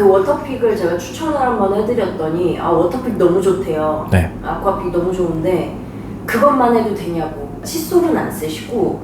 그 워터픽을 제가 추천을 한번 해드렸더니 아 워터픽 너무 좋대요. 네. 아쿠아픽 너무 좋은데 그것만 해도 되냐고 칫솔은 안 쓰시고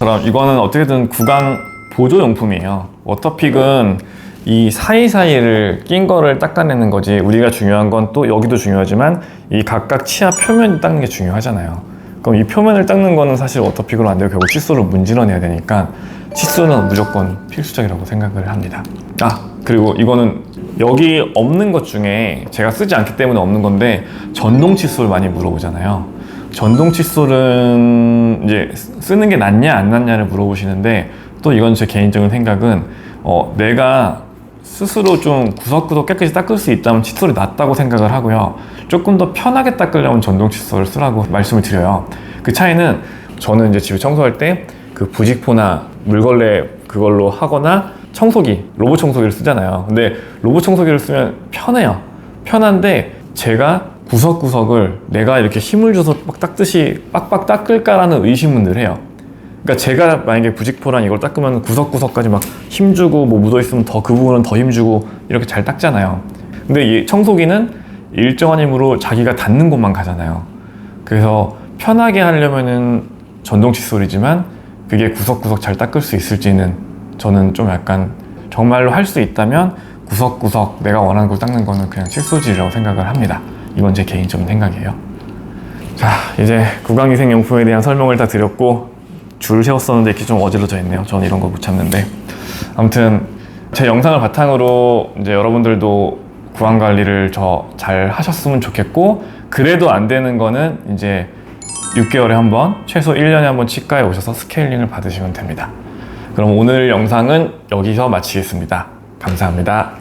그럼 이거는 어떻게든 구강 보조용품이에요. 워터픽은 이 사이사이를 낀 거를 닦아내는 거지 우리가 중요한 건 또 여기도 중요하지만 이 각각 치아 표면 닦는 게 중요하잖아요. 그럼 이 표면을 닦는 거는 사실 워터픽으로 안 되고 결국 칫솔로 문질러내야 되니까 칫솔은 무조건 필수적이라고 생각을 합니다. 아 그리고 이거는 여기 없는 것 중에 제가 쓰지 않기 때문에 없는 건데 전동 칫솔 많이 물어보잖아요. 전동 칫솔은 이제 쓰는 게 낫냐 안 낫냐를 물어보시는데 또 이건 제 개인적인 생각은 어, 내가 스스로 좀 구석구석 깨끗이 닦을 수 있다면 칫솔이 낫다고 생각을 하고요. 조금 더 편하게 닦으려면 전동 칫솔을 쓰라고 말씀을 드려요. 그 차이는 저는 이제 집에 청소할 때 그 부직포나 물걸레 그걸로 하거나 청소기, 로봇 청소기를 쓰잖아요. 근데 로봇 청소기를 쓰면 편해요. 편한데 제가 구석구석을 내가 이렇게 힘을 줘서 막 닦듯이 빡빡 닦을까라는 의심은 늘 해요. 그러니까 제가 만약에 부직포랑 이걸 닦으면 구석구석까지 막 힘주고 뭐 묻어있으면 더 그 부분은 더 힘주고 이렇게 잘 닦잖아요. 근데 이 청소기는 일정한 힘으로 자기가 닿는 곳만 가잖아요. 그래서 편하게 하려면은 전동 칫솔이지만 그게 구석구석 잘 닦을 수 있을지는 저는 좀 약간 정말로 할 수 있다면 구석구석 내가 원하는 곳 닦는 거는 그냥 칫솔질이라고 생각을 합니다. 이건 제 개인적인 생각이에요. 자, 이제 구강위생용품에 대한 설명을 다 드렸고 줄 세웠었는데 이렇게 좀 어질러져 있네요. 저는 이런 거 못 참는데. 아무튼 제 영상을 바탕으로 이제 여러분들도 구강 관리를 저 잘 하셨으면 좋겠고 그래도 안 되는 거는 이제 6개월에 한 번, 최소 1년에 한 번 치과에 오셔서 스케일링을 받으시면 됩니다. 그럼 오늘 영상은 여기서 마치겠습니다. 감사합니다.